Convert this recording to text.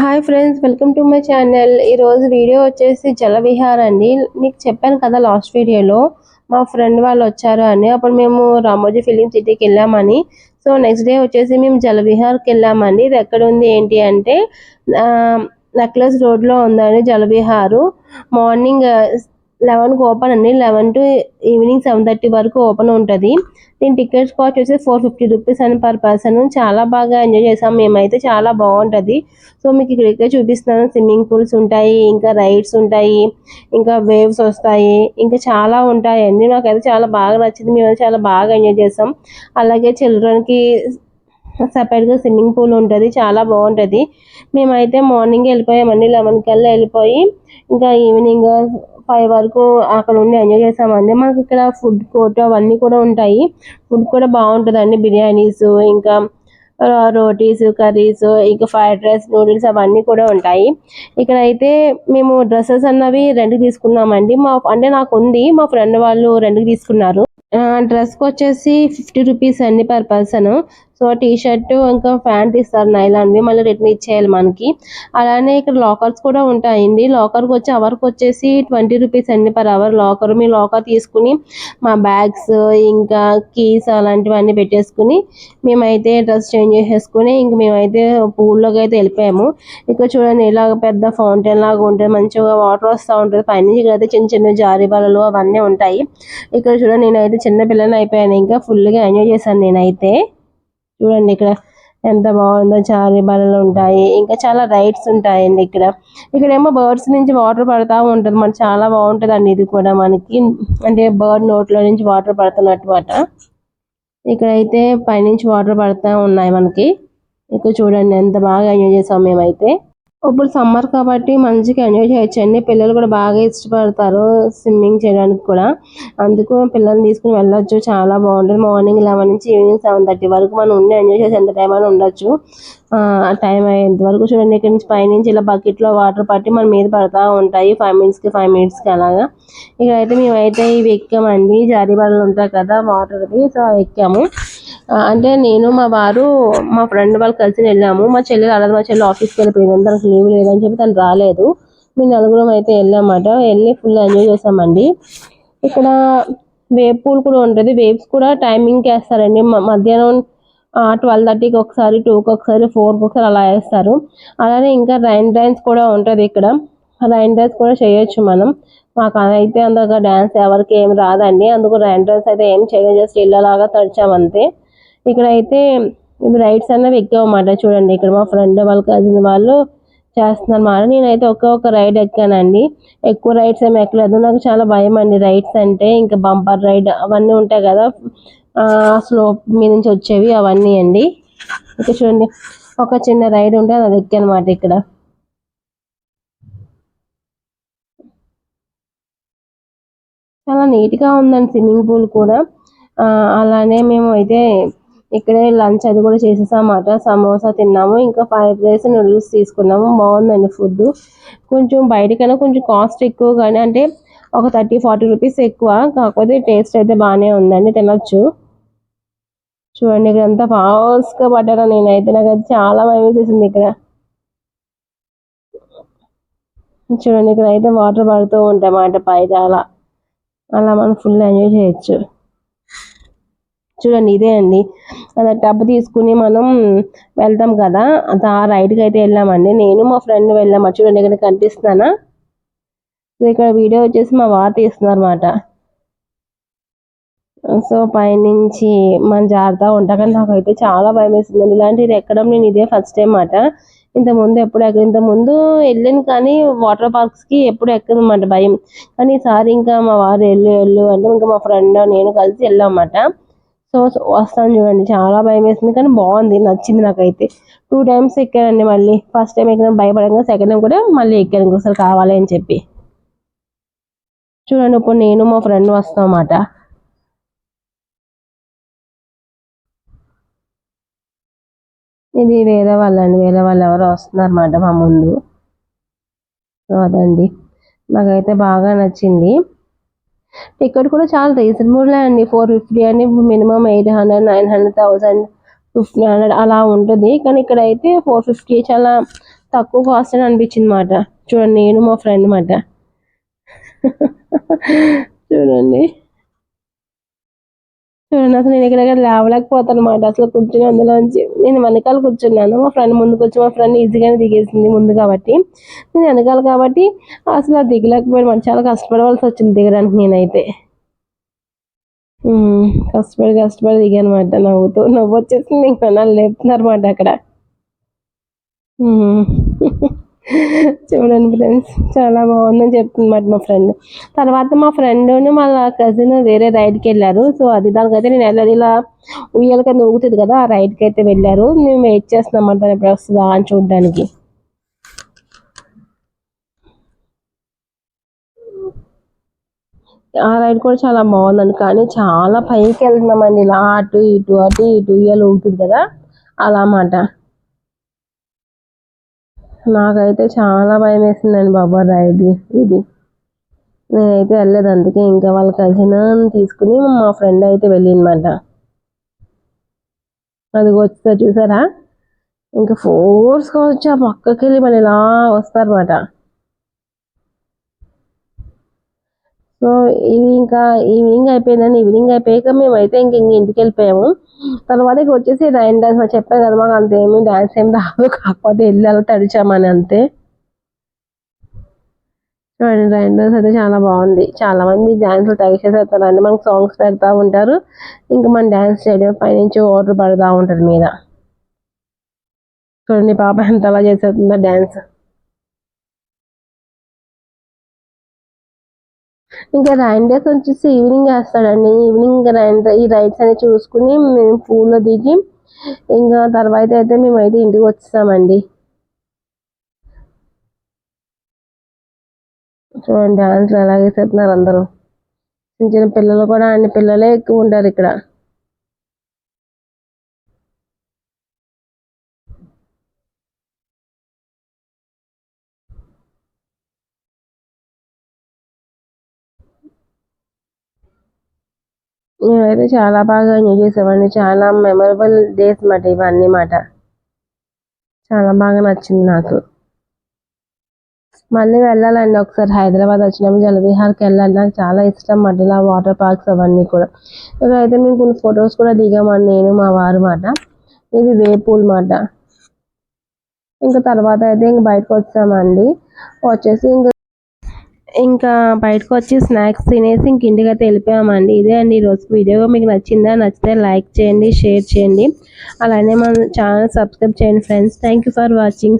Hi friends welcome to my channel. ఈరోజు video వచ్చేసి జలవిహార్ అండి. మీకు చెప్పాను కదా లాస్ట్ వీడియోలో మా ఫ్రెండ్ వాళ్ళు వచ్చారు అని. అప్పుడు మేము రామోజీ ఫిలిం సిటీకి వెళ్ళామని. సో నెక్స్ట్ డే వచ్చేసి మేము జలవిహార్కి వెళ్ళామండి. ఇది ఎక్కడ ఉంది ఏంటి అంటే నెక్లెస్ రోడ్లో ఉందండి జలవిహారు మార్నింగ్ లెవెన్కి ఓపెన్ అండి. Eleven to evening seven thirty వరకు ఓపెన్ ఉంటుంది. దీని టికెట్స్ కాస్ట్ వచ్చేసి ఫోర్ ఫిఫ్టీ రూపీస్ అని పర్ పర్సన్. చాలా బాగా ఎంజాయ్ చేసాం మేమైతే చాలా బాగుంటుంది. సో మీకు ఇక్కడికే చూపిస్తున్నాను. స్విమ్మింగ్ పూల్స్ ఉంటాయి ఇంకా రైడ్స్ ఉంటాయి ఇంకా వేవ్స్ వస్తాయి ఇంకా చాలా ఉంటాయండి. నాకైతే చాలా బాగా నచ్చింది. మేము చాలా బాగా ఎంజాయ్ చేసాం అలాగే చిల్డ్రన్కి సపరేట్గా స్విమ్మింగ్ పూల్ ఉంటుంది. చాలా బాగుంటుంది. మేమైతే మార్నింగ్ వెళ్ళిపోయామండి. లెవెన్ కల్లా వెళ్ళిపోయి ఇంకా ఈవినింగ్ ఫైవ్ వరకు అక్కడ ఉండి ఎంజాయ్ చేసామండి. మనకి ఇక్కడ ఫుడ్ కోర్ట్ అవన్నీ కూడా ఉంటాయి. ఫుడ్ కూడా బాగుంటుందండి. బిర్యానీస్ ఇంకా రోటీస్ కర్రీస్ ఇంకా ఫ్రైడ్ రైస్ నూడిల్స్ అవన్నీ కూడా ఉంటాయి. ఇక్కడ అయితే మేము డ్రెస్సెస్ అన్నవి రెండు తీసుకున్నామండి. మా అంటే నాకు ఉంది. మా ఫ్రెండ్ వాళ్ళు రెండు తీసుకున్నారు. డ్రెస్కి వచ్చేసి ఫిఫ్టీ రూపీస్ అండి per person. So T shirt ఇంకా ప్యాంట్ ఇస్తారు నైలాన్వి మళ్ళీ రిటర్న్ ఇచ్చేయాలి మనకి. అలానే ఇక్కడ లాకర్స్ కూడా ఉంటాయండి. లాకర్కి వచ్చి అవర్కి వచ్చేసి ట్వంటీ రూపీస్ అండి పర్ అవర్ లాకర్. మీ లాకర్ తీసుకుని మా బ్యాగ్స్ ఇంకా కీస్ అలాంటివన్నీ పెట్టేసుకుని మేమైతే డ్రెస్ చేంజ్ చేసేసుకుని ఇంక మేమైతే పూల్లోకి అయితే వెళ్ళిపోయాము. ఇక్కడ చూడండి ఇలాగ పెద్ద ఫౌంటైన్ లాగా ఉంటుంది మంచిగా వాటర్ వస్తూ ఉంటుంది. పైనుంచి ఇక్కడ అయితే చిన్న చిన్న జారి బలలు అవన్నీ ఉంటాయి. ఇక్కడ చూడండి నేనైతే చిన్న పిల్లని అయిపోయాను ఇంకా ఫుల్గా ఎంజాయ్ చేశాను నేనైతే. చూడండి ఇక్కడ ఎంత బాగుందో చాలా బలలు ఉంటాయి. ఇంకా చాలా రైడ్స్ ఉంటాయండి ఇక్కడ. ఇక్కడేమో బర్డ్స్ నుంచి వాటర్ పడతా ఉంటుంది. మనకి చాలా బాగుంటుంది అండి ఇది కూడా మనకి. అంటే బర్డ్ నోట్లో నుంచి వాటర్ పడుతున్నట్టు ఇక్కడ ఇక్కడైతే పైనుంచి వాటర్ పడుతూ ఉన్నాయి మనకి. ఇక్కడ చూడండి ఎంత బాగా ఎంజాయ్ చేసాం మేమైతే. ఇప్పుడు సమ్మర్ కాబట్టి మంచిగా ఎంజాయ్ చేయొచ్చండి పిల్లలు కూడా బాగా ఇష్టపడతారు స్విమ్మింగ్ చేయడానికి కూడా. అందుకు పిల్లల్ని తీసుకుని వెళ్ళొచ్చు. చాలా బాగుంటుంది. మార్నింగ్ లెవెన్ నుంచి ఈవినింగ్ సెవెన్ థర్టీ వరకు మనం ఉండి ఎంజాయ్ చేసి ఎంత టైం అయినా ఉండొచ్చు. టైం అయ్యేంత వరకు చూడండి. ఇక్కడ నుంచి పైనుంచి ఇలా బకెట్లో వాటర్ పట్టి మన మీద పడతా ఉంటాయి. ఫైవ్ మినిట్స్కి ఫైవ్ మినిట్స్కి అలాగా. ఇక్కడైతే మేమైతే ఇవి ఎక్కామండి. జారీ బళ్ళు ఉంటాయి కదా వాటర్ది. సో ఎక్కాము. అంటే నేను మా వారు మా ఫ్రెండ్ వాళ్ళు కలిసి వెళ్ళాము. మా చెల్లి రాలేదు మా చెల్లి ఆఫీస్కి వెళ్ళిపోయింది. తనకు లీవ్ లేదని చెప్పి తను రాలేదు. మేము నలుగురం అయితే వెళ్ళామట. వెళ్ళి ఫుల్ ఎంజాయ్ చేసామండి. ఇక్కడ వేవ్ పూల్ కూడా ఉంటుంది. వేవ్స్ కూడా టైమింగ్కి వేస్తారండి. మధ్యాహ్నం ట్వెల్వ్ థర్టీకి ఒకసారి టూకి ఒకసారి ఫోర్కి ఒకసారి అలా వేస్తారు. అలానే ఇంకా రైన్ డ్యాన్స్ కూడా ఉంటుంది ఇక్కడ. రైన్ డ్యాన్స్ కూడా చేయొచ్చు మనం. మాకు అయితే అంతగా డ్యాన్స్ ఎవరికి ఏం రాదండి. అందుకు రైన్ డ్యాన్స్ అయితే ఏం చేయలేదు. జస్ట్ ఇళ్ళలాగా తడిచామంతే. ఇక్కడ అయితే రైడ్స్ అన్నవి ఎక్కామన్నమాట చూడండి ఇక్కడ మా ఫ్రెండ్ వాళ్ళ కజిన్ వాళ్ళు చేస్తున్నారన్నమాట. నేనైతే ఒకే ఒక రైడ్ ఎక్కానండి. ఎక్కువ రైడ్స్ ఏమి ఎక్కలేదు. నాకు చాలా భయం అండి రైడ్స్ అంటే. ఇంకా బంపర్ రైడ్ అవన్నీ ఉంటాయి కదా స్లోప్ మీద నుంచి వచ్చేవి అవన్నీ అండి. ఇక్కడ చూడండి ఒక చిన్న రైడ్ ఉంటే అది ఎక్కానమాట ఇక్కడ. చాలా నీట్గా ఉందండి స్విమ్మింగ్ పూల్ కూడా. అలానే మేము అయితే ఇక్కడే లంచ్ అది కూడా చేసేసామాట. సమోసా తిన్నాము. ఇంకా ఫ్రైడ్ రైస్ నూడిల్స్ తీసుకున్నాము. బాగుందండి ఫుడ్ కొంచెం బయటకైనా కొంచెం కాస్ట్ ఎక్కువ కానీ అంటే ఒక థర్టీ ఫార్టీ రూపీస్ ఎక్కువ. కాకపోతే టేస్ట్ అయితే బాగానే ఉందండి. తినొచ్చు. చూడండి ఇక్కడ అంతా ఫాస్ట్గా పడ్డాను నేనైతే. నాకు చాలా భయం చేసింది ఇక్కడ. చూడండి ఇక్కడ అయితే వాటర్ పడుతూ ఉంటాయి అన్నమాట పైకి అలా. అలా మనం ఫుల్ ఎంజాయ్ చేయొచ్చు. చూడండి ఇదే అండి. అదే టబ్ తీసుకుని మనం వెళ్తాం కదా. ఆ రైడ్కి అయితే వెళ్ళామండి. నేను మా ఫ్రెండ్ వెళ్ళాము చూడండి ఇక్కడ కనిపిస్తున్నానా? ఇక్కడ వీడియో వచ్చేసి మా వారు తీస్తున్నారు అనమాట సో పైనుంచి మనం జాగ్రత్తగా ఉంటాకని నాకైతే చాలా భయం వేసిందండి. ఇలాంటిది ఎక్కడం నేను ఇదే ఫస్ట్ టైం మాట ఇంతకుముందు ఎప్పుడు ఎక్కడ ఇంతకుముందు వెళ్ళాను కానీ వాటర్ పార్క్స్కి ఎప్పుడు ఎక్కదన్నమాట భయం. కానీ ఈసారి ఇంకా మా వారు వెళ్ళు వెళ్ళు అంటే ఇంకా మా ఫ్రెండ్ నేను కలిసి వెళ్ళామన్నమాట సో వస్తాను చూడండి. చాలా భయం వేసింది కానీ బాగుంది. నచ్చింది నాకైతే. టూ టైమ్స్ ఎక్కానండి మళ్ళీ. ఫస్ట్ టైం ఎక్కిన భయపడంగా సెకండ్ టైం కూడా మళ్ళీ ఎక్కాను ఇంకోసారి కావాలి అని చెప్పి. చూడండి ఇప్పుడు నేను మా ఫ్రెండ్ వస్తాం అన్నమాట ఇది వేరే వాళ్ళండి. వేరే వాళ్ళు ఎవరో వస్తున్నారన్నమాట మా ముందు. సో అదండి. నాకైతే బాగా నచ్చింది. టికెట్ కూడా చాలా రీజనబుల్ అండి ఫోర్ ఫిఫ్టీ అని minimum eight hundred nine hundred thousand fifteen hundred అలా ఉంటుంది. కానీ ఇక్కడ అయితే ఫోర్ ఫిఫ్టీ చాలా తక్కువ కాస్ట్ అని అనిపించింది మాట చూడండి నేను మా ఫ్రెండ్ మాట చూడండి. చూడండి అసలు నేను ఇక్కడ లేవలేకపోతాను అనమాట అసలు కూర్చుని అందులోంచి నేను వెనకాల కూర్చున్నాను. మా ఫ్రెండ్ ముందుకు వచ్చి మా ఫ్రెండ్ ఈజీగానే దిగేసింది ముందు కాబట్టి. నేను వెనకాల కాబట్టి అసలు అది దిగలేకపోయాను. చాలా కష్టపడవలసి వచ్చింది దిగడానికి నేనైతే. ఉమ్, కష్టపడి కష్టపడి దిగానమాట. నవ్వుతూ నవ్వు వచ్చేసింది ఇంకా నన్ను లేపుతున్నారన్నమాట అక్కడ. చూడండి ఫ్రెండ్స్ చాలా బాగుందని చెప్తుందన్నమాట మా ఫ్రెండ్ తర్వాత మా ఫ్రెండ్ను వాళ్ళ కజిన్ వేరే రైడ్కి వెళ్ళారు. సో అది దానికైతే నేను వెళ్ళదు ఇలా ఉయ్యాల కింద ఊగుతుంది కదా ఆ రైడ్కి అయితే వెళ్ళారు. మేము వెయిట్ చేస్తున్నాం ఎప్పుడు వస్తుందా అని చూడడానికి. ఆ రైడ్ కూడా చాలా బాగుందండి. కానీ చాలా పైకి వెళ్తున్నామండి. ఇలా అటు ఇటు అటు ఇటు ఉయ్యాల ఊగుతుంది కదా అలా అన్నమాట నాకైతే చాలా భయం వేసిందండి బాబా రైడ్ ఇది. నేనైతే వెళ్ళలేదు అందుకే ఇంకా వాళ్ళ కజిన్ తీసుకుని మా ఫ్రెండ్ అయితే వెళ్ళిందన్నమాట. అది వచ్చా చూసారా? ఇంకా ఫోర్స్గా వచ్చి ఆ పక్కకి వెళ్ళి మళ్ళీ ఇలా వస్తారన్నమాట. సో ఇది ఇంకా ఈవినింగ్ అయిపోయిందని ఈవినింగ్ అయిపోయాక మేమైతే ఇంక ఇంకా ఇంటికి వెళ్ళిపోయాము. తర్వాత ఇక్కడ వచ్చేసి రైన్ డాన్స్ మాకు చెప్పారు కదా మాకు అంతేమి డాన్స్ ఏం రాదు. కాకపోతే వెళ్ళి అలా తడిచామని అంతే. చూడండి రైన్ డాన్స్ అయితే చాలా బాగుంది. చాలా మంది డాన్స్లు ట్రై చేసేస్తారండి మనకు సాంగ్స్ పెడతా ఉంటారు. ఇంకా మనం డాన్స్ చేయడం పైనుంచి వాటర్ పడతా ఉంటుంది మీద. చూడండి పాప ఎంత అలా చేసేస్తుందో డాన్స్ ఇంకా రైన్ డేస్ వచ్చేసి ఈవినింగ్ వేస్తాడండి. ఈవినింగ్ రైన్ ఈ రైడ్స్ అనేవి చూసుకుని మేము పూల్లో దిగి ఇంకా తర్వాత అయితే మేమైతే ఇంటికి వచ్చేసామండి. చూడండి డాన్స్లు అలాగే చెప్తున్నారు అందరూ. చిన్న చిన్న పిల్లలు కూడా అన్ని పిల్లలే ఎక్కువ ఉంటారు ఇక్కడ. మేమైతే చాలా బాగా ఎంజాయ్ చేసామండి చాలా మెమరబుల్ డేస్ మాట ఇవన్నీ మాట. చాలా బాగా నచ్చింది నాకు. మళ్ళీ వెళ్ళాలండి ఒకసారి. హైదరాబాద్ వచ్చినప్పుడు జలవిహార్కి వెళ్ళాలి. నాకు చాలా ఇష్టం మాట ఇలా వాటర్ పార్క్స్ అవన్నీ కూడా. ఇక్కడైతే మేము కొన్ని ఫొటోస్ కూడా దిగామండి నేను మా వారు మాట. ఇది వేపూల్ మాట. ఇంకా తర్వాత అయితే ఇంక బయటకు వచ్చామండి. వచ్చేసి ఇంకా ఇంకా బయటకు వచ్చి స్నాక్స్ తినేసి ఇంక ఇంటికి వెళ్ళిపోయామండి. ఇదే అండి ఈరోజు వీడియో. మీకు నచ్చిందా నచ్చితే లైక్ చేయండి షేర్ చేయండి. అలానే మన ఛానల్ సబ్స్క్రైబ్ చేయండి ఫ్రెండ్స్. Thank for watching.